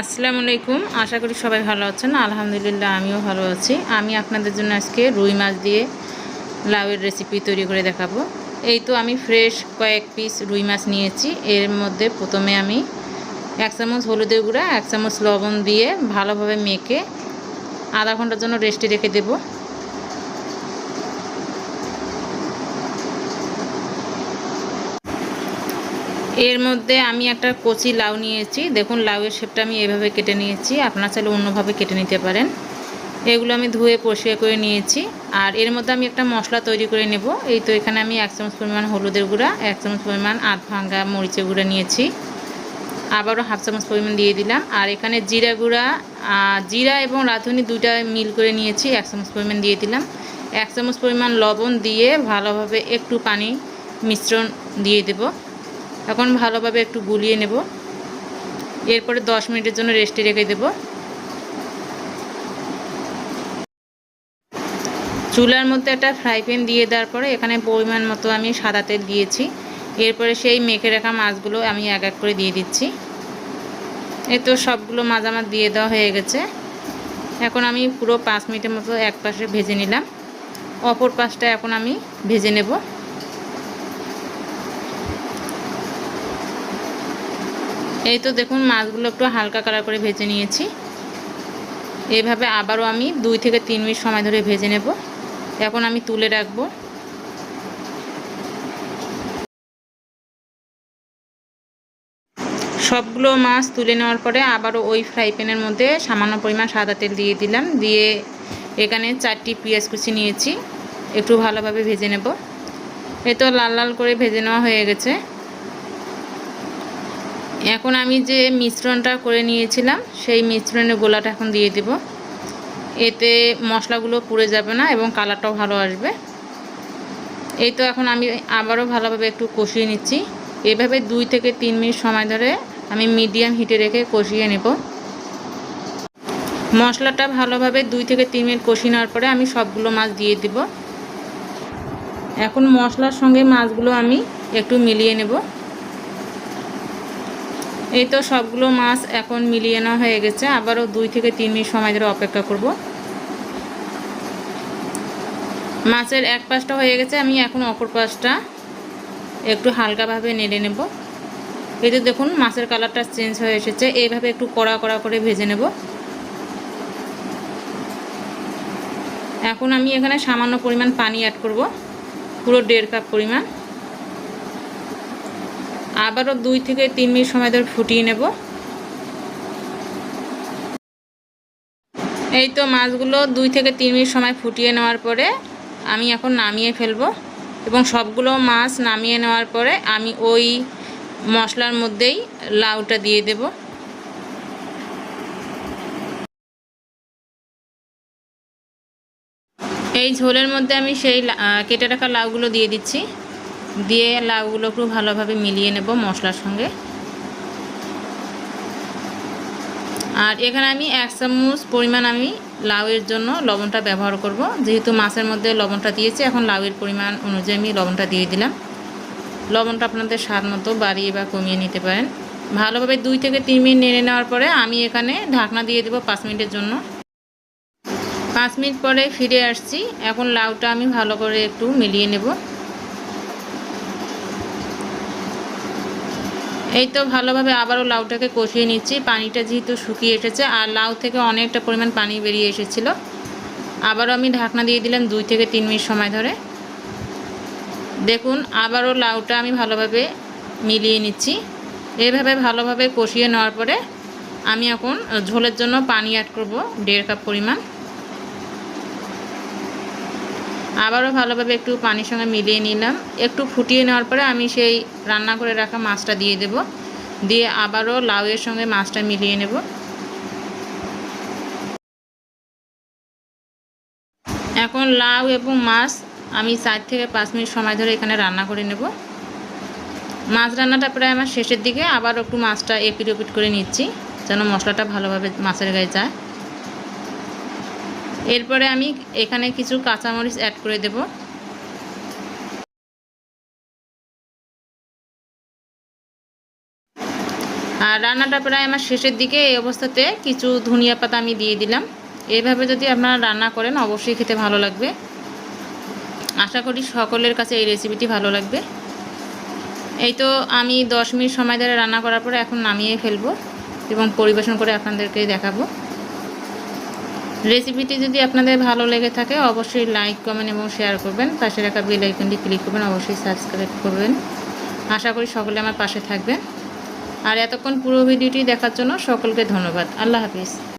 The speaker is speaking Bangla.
আসসালামু আলাইকুম। আশা করি সবাই ভালো আছেন। আলহামদুলিল্লাহ, আমিও ভালো আছি। আমি আপনাদের জন্য আজকে রুই মাছ দিয়ে লাউয়ের রেসিপি তৈরি করে দেখাবো। এই তো আমি ফ্রেশ কয়েক পিস রুই মাছ নিয়েছি। এর মধ্যে প্রথমে আমি এক চামচ হলুদের গুঁড়া, এক চামচ লবণ দিয়ে ভালোভাবে মেখে আধা ঘণ্টার জন্য রেস্টে রেখে দেবো। এর মধ্যে আমি একটা কচি লাউ নিয়েছি। দেখুন, লাউয়ের শেপটা আমি এভাবে কেটে নিয়েছি। আপনারা চাইলে অন্যভাবে কেটে নিতে পারেন। এগুলো আমি ধুয়ে পরিষ্কার করে নিয়েছি। আর এর মধ্যে আমি একটা মশলা তৈরি করে নেব। এই তো এখানে আমি এক চামচ পরিমাণ হলুদের গুঁড়া, এক চামচ পরিমাণ আধ ভাঙ্গা মরিচের গুঁড়া নিয়েছি। আবারও হাফ চামচ পরিমাণ দিয়ে দিলাম। আর এখানে জিরা গুঁড়া জিরা এবং রাঁধুনি দুইটা মিল করে নিয়েছি। এক চামচ পরিমাণ দিয়ে দিলাম। এক চামচ পরিমাণ লবণ দিয়ে ভালোভাবে একটু পানি মিশ্রণ দিয়ে দেবো। এখন ভালোভাবে একটু গুলিয়ে নেব। এরপরে দশ মিনিটের জন্য রেস্টে রেখে দেব। চুলার মধ্যে একটা ফ্রাই প্যান দিয়ে দেওয়ার পরে এখানে পরিমাণ মতো আমি সাদা তেল দিয়েছি। এরপরে সেই মেখে রাখা মাছগুলো আমি এক এক করে দিয়ে দিচ্ছি। এই তো সবগুলো মাছ আমার দিয়ে দেওয়া হয়ে গেছে। এখন আমি পুরো পাঁচ মিনিটের মতো এক পাশে ভেজে নিলাম। অপর পাশটা এখন আমি ভেজে নেব। এই তো দেখুন, মাছগুলো একটু হালকা কালার করে ভেজে নিয়েছি। এইভাবে আবারও আমি দুই থেকে তিন মিনিট সময় ধরে ভেজে নেব। এখন আমি তুলে রাখব। সবগুলো মাছ তুলে নেওয়ার পরে আবারও ওই ফ্রাই প্যানের মধ্যে সামান্য পরিমাণ সাদা তেল দিয়ে দিলাম। দিয়ে এখানে চারটি পেঁয়াজ কুচি নিয়েছি। একটু ভালোভাবে ভেজে নেব। এ তো লাল লাল করে ভেজে নেওয়া হয়ে গেছে। এখন আমি যে মিশ্রণটা করে নিয়েছিলাম, সেই মিশ্রণের গোলাটা এখন দিয়ে দেব। এতে মশলাগুলো পুড়ে যাবে না এবং কালারটাও ভালো আসবে। এই তো এখন আমি আবারও ভালোভাবে একটু কষিয়ে নিচ্ছি। এভাবে দুই থেকে তিন মিনিট সময় ধরে আমি মিডিয়াম হিটে রেখে কষিয়ে নেব। মশলাটা ভালোভাবে দুই থেকে তিন মিনিট কষিয়ে নেওয়ার পরে আমি সবগুলো মাছ দিয়ে দিব। এখন মশলার সঙ্গে মাছগুলো আমি একটু মিলিয়ে নেব। এই তো সবগুলো মাছ এখন মিলিয়ে নেওয়া হয়ে গেছে। আবারও দুই থেকে তিন মিনিট সময় ধরে অপেক্ষা করব। মাছের এক পাশটা হয়ে গেছে, আমি এখন অপর পাশটা একটু হালকাভাবে নেড়ে নেব। এই তো দেখুন, মাছের কালারটা চেঞ্জ হয়ে এসেছে, এইভাবে একটু কড়া কড়া করে ভেজে নেব। এখন আমি এখানে সামান্য পরিমাণ পানি অ্যাড করব, পুরো দেড় কাপ পরিমাণ। আবারও দুই থেকে তিন মিনিট সময় ধরে ফুটিয়ে নেব। এই তো মাছগুলো দুই থেকে তিন মিনিট সময় ফুটিয়ে নেওয়ার পরে আমি এখন নামিয়ে ফেলব এবং সবগুলো মাছ নামিয়ে নেওয়ার পরে আমি ওই মশলার মধ্যেই লাউটা দিয়ে দেব। এই ঝোলের মধ্যে আমি সেই কেটে রাখা লাউগুলো দিয়ে দিচ্ছি। দিয়ে লাউগুলো একটু ভালোভাবে মিলিয়ে নেব মশলার সঙ্গে। আর এখানে আমি এক চামচ পরিমাণ আমি লাউয়ের জন্য লবণটা ব্যবহার করব। যেহেতু মাছের মধ্যে লবণটা দিয়েছি, এখন লাউয়ের পরিমাণ অনুযায়ী আমি লবণটা দিয়ে দিলাম। লবণটা আপনাদের স্বাদ মতো বাড়িয়ে বা কমিয়ে নিতে পারেন। ভালোভাবে দুই থেকে তিন মিনিট নেড়ে নেওয়ার পরে আমি এখানে ঢাকনা দিয়ে দেবো পাঁচ মিনিটের জন্য। পাঁচ মিনিট পরে ফিরে আসছি। এখন লাউটা আমি ভালো করে একটু মিলিয়ে নেব। এই তো ভালোভাবে আবারও লাউটাকে কষিয়ে নিচ্ছি। পানিটা যেহেতু শুকিয়ে এসেছে, আর লাউ থেকে অনেকটা পরিমাণ পানি বেরিয়ে এসেছিল। আবারও আমি ঢাকনা দিয়ে দিলাম দুই থেকে তিন মিনিট সময় ধরে। দেখুন, আবারও লাউটা আমি ভালোভাবে মিলিয়ে নিচ্ছি। এভাবে ভালোভাবে কষিয়ে নেওয়ার পরে আমি এখন ঝোলের জন্য পানি অ্যাড করব, দেড় কাপ পরিমাণ। আবারও ভালোভাবে একটু পানির সঙ্গে মিলিয়ে নিলাম। একটু ফুটিয়ে নেওয়ার পরে আমি সেই রান্না করে রাখা মাছটা দিয়ে দেব। দিয়ে আবারও লাউয়ের সঙ্গে মাছটা মিলিয়ে নেব। এখন লাউ এবং মাছ আমি চার থেকে পাঁচ মিনিট সময় ধরে এখানে রান্না করে নেব। মাছ রান্নাটা প্রায় আমার শেষের দিকে। আবার একটু মাছটা এপিট ওপিট করে নিচ্ছি, যেন মশলাটা ভালোভাবে মাছের গায়ে যায়। এরপরে আমি এখানে কিছু কাঁচামরিচ অ্যাড করে দেব। আর রান্নাটা প্রায় আমার শেষের দিকে, এই অবস্থাতে কিছু ধনিয়া পাতা আমি দিয়ে দিলাম। এইভাবে যদি আপনারা রান্না করেন, অবশ্যই খেতে ভালো লাগবে। আশা করি সকলের কাছে এই রেসিপিটি ভালো লাগবে। এই তো আমি দশ মিনিট সময় ধরে রান্না করার পরে এখন নামিয়ে ফেলব এবং পরিবেশন করে আপনাদেরকে দেখাবো। রেসিপিটি যদি আপনাদের ভালো লেগে থাকে, অবশ্যই লাইক কমেন্ট এবং শেয়ার করবেন। পাশে রাখা বেল আইকনটি ক্লিক করবেন, অবশ্যই সাবস্ক্রাইব করবেন। আশা করি সকলে আমার পাশে থাকবেন। আর এতক্ষণ পুরো ভিডিওটি দেখার জন্য সকলকে ধন্যবাদ। আল্লাহ হাফিজ।